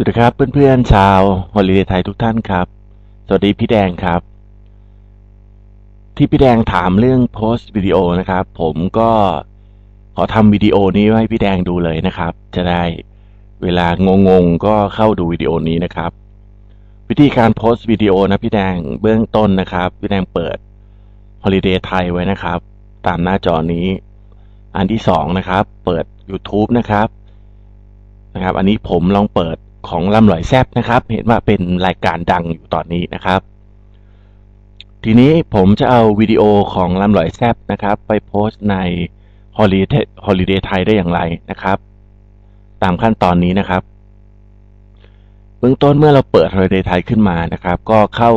สวัสดีครับเพื่อนๆชาวฮอลิเดย์ไทยทุกท่านครับ สวัสดีพี่แดงครับ ที่พี่แดงถามเรื่องโพสต์วิดีโอนะครับ ผมก็ขอทำวิดีโอนี้ให้พี่แดงดูเลยนะครับ จะได้เวลางงๆก็เข้าดูวิดีโอนี้นะครับ วิธีการโพสต์วิดีโอนะพี่แดงเบื้องต้นนะครับ พี่แดงเปิดฮอลิเดย์ไทยไว้นะครับ ตามหน้าจอนี้ อันที่สองนะครับ เปิด YouTube นะครับนะครับ อันนี้ผมลองเปิด ของลำลอยแซบนะครับ เห็นว่าเป็นรายการดังอยู่ตอนนี้นะครับ ทีนี้ผมจะเอาวิดีโอของลำลอยแซบนะครับ ไปโพสต์ใน Holiday Holiday ไทยได้อย่างไรนะครับ ตามขั้นตอนนี้นะครับ เบื้องต้นเมื่อเราเปิด Holiday ไทยขึ้นมานะครับ ก็เข้า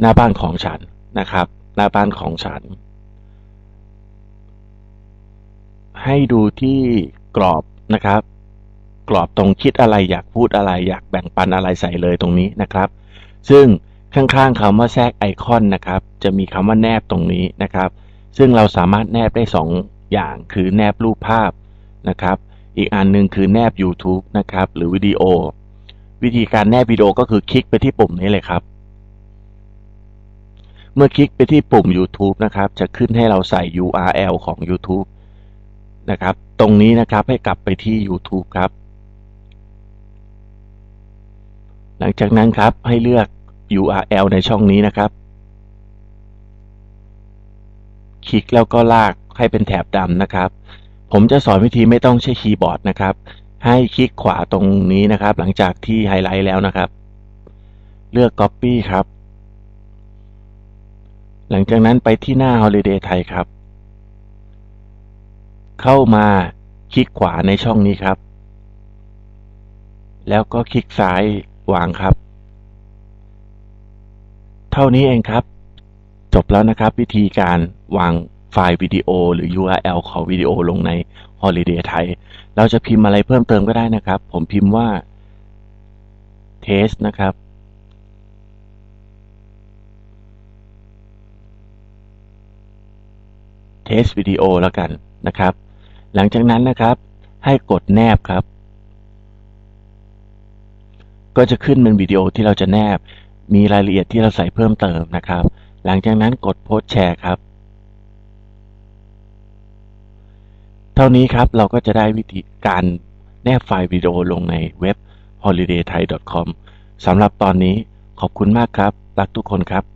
หน้าบ้านของฉันนะครับ หน้าบ้านของฉัน ให้ดูที่กรอบนะครับ กรอบตรงคิดอะไรอยากพูดอะไร อยากแบ่งปันอะไรใส่เลยตรงนี้นะครับ ซึ่งข้างๆคำว่าแทรกไอคอนนะครับ จะมีคำว่าแนบตรงนี้นะครับ ซึ่งเราสามารถแนบได้ 2 อย่างคือแนบรูปภาพนะครับ อีกอันหนึงคือแนบ YouTube นะครับ หรือวิดีโอ วิธีการแนบวิดีโอก็คือคลิกไปที่ปุ่มนี้เลยครับ เมื่อคลิกไปที่ปุ่ม YouTube นะครับ จะขึ้นให้เราใส่ URL ของ YouTube นะครับ ตรงนี้นะครับให้กลับไปที่ YouTube ครับ หลังจากนั้นครับให้เลือก URL ในช่องนี้นะครับ คลิกแล้วก็ลากให้เป็นแถบดำนะครับ ผมจะสอนวิธีไม่ต้องใช้คีย์บอร์ดนะครับ ให้คลิกขวาตรงนี้นะครับ หลังจากที่ไฮไลท์แล้วนะครับ เลือก Copy ครับ หลังจากนั้นไปที่หน้า Holiday ไทยครับ เข้ามาคลิกขวาในช่องนี้ครับ แล้วก็คลิกซ้าย วางครับ เท่านี้เองครับ จบแล้วนะครับ วิธีการวางไฟล์วิดีโอ หรือ URL ของวิดีโอลงใน Holiday ไทย เราจะพิมพ์อะไรเพิ่มเติมก็ได้นะครับ ผมพิมพ์ว่า test นะครับ test วิดีโอแล้วกันนะครับ หลังจากนั้นนะครับ ให้กดแนบครับ ก็จะขึ้นเป็นวิดีโอที่เราจะแนบ มีรายละเอียดที่เราใส่เพิ่มเติมนะครับ หลังจากนั้นกดโพสแชร์ครับ เท่านี้ครับเราก็จะได้วิธีการแนบไฟล์วิดีโอลงในเว็บ holidaythai.com สำหรับตอนนี้ขอบคุณมากครับ รักทุกคนครับ